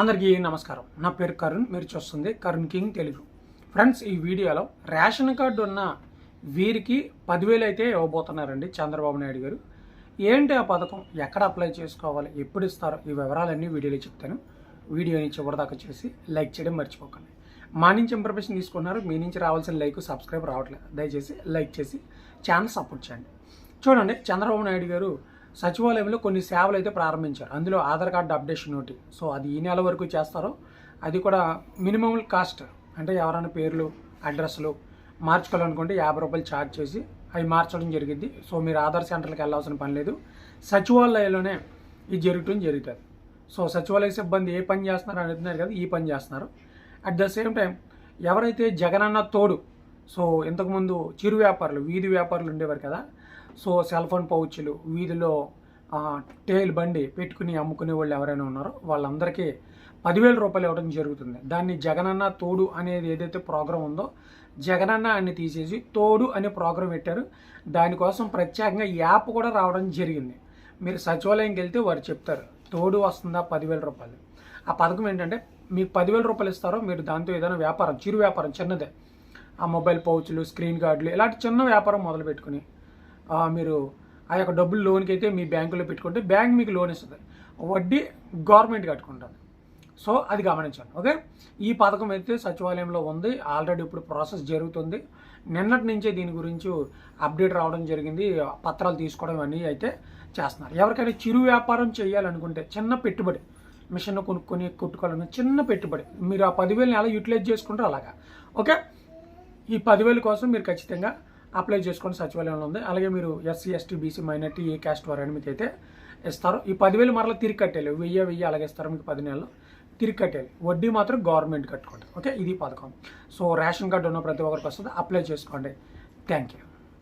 అందరికీ నమస్కారం. నా పేరు కరుణ్ మీరు చూస్తుంది కరుణ్ కింగ్ తెలుగు. ఫ్రెండ్స్ ఈ వీడియోలో రేషన్ కార్డు ఉన్న వీరికి పదివేలు అయితే ఇవ్వబోతున్నారండి చంద్రబాబు నాయుడు గారు. ఏంటి ఆ పథకం? ఎక్కడ అప్లై చేసుకోవాలి? ఎప్పుడు ఇస్తారో? ఈ వివరాలన్నీ వీడియోలో చెప్తాను. వీడియోని చివరిదాకా చూసి లైక్ చేయడం మర్చిపోకండి. మా నుంచి ఇన్ఫర్మేషన్ తీసుకున్నారు. మీ నుంచి రావాల్సిన లైక్ సబ్స్క్రైబ్ రావట్లేదు. దయచేసి లైక్ చేసి ఛానల్ సపోర్ట్ చేయండి. చూడండి చంద్రబాబు నాయుడు గారు సచివాలయంలో కొన్ని సేవలు అయితే ప్రారంభించారు. అందులో ఆధార్ కార్డు అప్డేషన్ ఒకటి సో అది ఈ నెల వరకు చేస్తారో అది కూడా మినిమం కాస్ట్. అంటే ఎవరైనా పేర్లు అడ్రస్లు మార్చుకోవాలనుకుంటే యాభై రూపాయలు ఛార్జ్ చేసి అవి మార్చడం జరిగింది. సో మీరు ఆధార్ సెంటర్కి వెళ్ళాల్సిన పని లేదు. సచివాలయంలోనే ఇది జరగటం జరుగుతుంది. సో సచివాలయ సిబ్బంది ఏ పని చేస్తున్నారు అంటున్నారు కదా ఈ పని చేస్తున్నారు. అట్ ద సేమ్ టైం ఎవరైతే జగనన్న తోడు సో ఇంతకుముందు చిరు వ్యాపారులు వీధి వ్యాపారులు ఉండేవారు కదా సో సెల్ ఫోన్ పౌచ్లు వీధిలో టేల్ బండి పెట్టుకుని అమ్ముకునే వాళ్ళు ఎవరైనా ఉన్నారో వాళ్ళందరికీ పదివేల రూపాయలు ఇవ్వడం జరుగుతుంది. దాన్ని జగనన్న తోడు అనేది ఏదైతే ప్రోగ్రాం ఉందో జగనన్న అని తీసేసి తోడు అనే ప్రోగ్రాం పెట్టారు. దానికోసం ప్రత్యేకంగా యాప్ కూడా రావడం జరిగింది. మీరు సచివాలయంకి వెళ్తే వారు చెప్తారు తోడు వస్తుందా పదివేల రూపాయలు? ఆ పథకం ఏంటంటే మీకు పదివేల రూపాయలు ఇస్తారో మీరు దాంతో ఏదైనా వ్యాపారం చిరు వ్యాపారం చిన్నదే. ఆ మొబైల్ పౌచ్లు స్క్రీన్ గార్డులు ఇలాంటి చిన్న వ్యాపారం మొదలు పెట్టుకుని మీరు ఆ యొక్క డబ్బులు లోన్కి అయితే మీ బ్యాంకులో పెట్టుకుంటే బ్యాంక్ మీకు లోన్ ఇస్తుంది. వడ్డీ గవర్నమెంట్ కట్టుకుంటుంది. సో అది గమనించండి ఓకే? ఈ పథకం అయితే సచివాలయంలో ఉంది. ఆల్రెడీ ఇప్పుడు ప్రాసెస్ జరుగుతుంది. నిన్నటి నుంచే దీని గురించి అప్డేట్ రావడం జరిగింది. పత్రాలు తీసుకోవడం అన్నీ అయితే చేస్తున్నారు. ఎవరికైనా చిరు వ్యాపారం చేయాలనుకుంటే చిన్న పెట్టుబడి మిషన్ కొనుక్కొని కుట్టుకోవాలన్న చిన్న పెట్టుబడి. మీరు ఆ పదివేలని ఎలా యూటిలైజ్ చేసుకుంటారు అలాగా ఓకే? ఈ పదివేల కోసం మీరు ఖచ్చితంగా అప్లై చేసుకోండి సచివాలయంలో ఉంది. అలాగే మీరు ఎస్సీ ఎస్టీ బీసీ మైనార్టీ ఏ క్యాస్ట్ వారు అని మీకు అయితే ఇస్తారు. ఈ పదివేలు మరలా తిరిగి కట్టేయాలి. వెయ్యి వెయ్యి అలాగే ఇస్తారు మీకు పది నెలలు తిరిగి కట్టేయాలి. వడ్డీ మాత్రం గవర్నమెంట్ కట్టుకోండి ఓకే? ఇది పథకం. సో రేషన్ కార్డు ఉన్న ప్రతి ఒక్కరికి వస్తుంది. అప్లై చేసుకోండి. Thank you.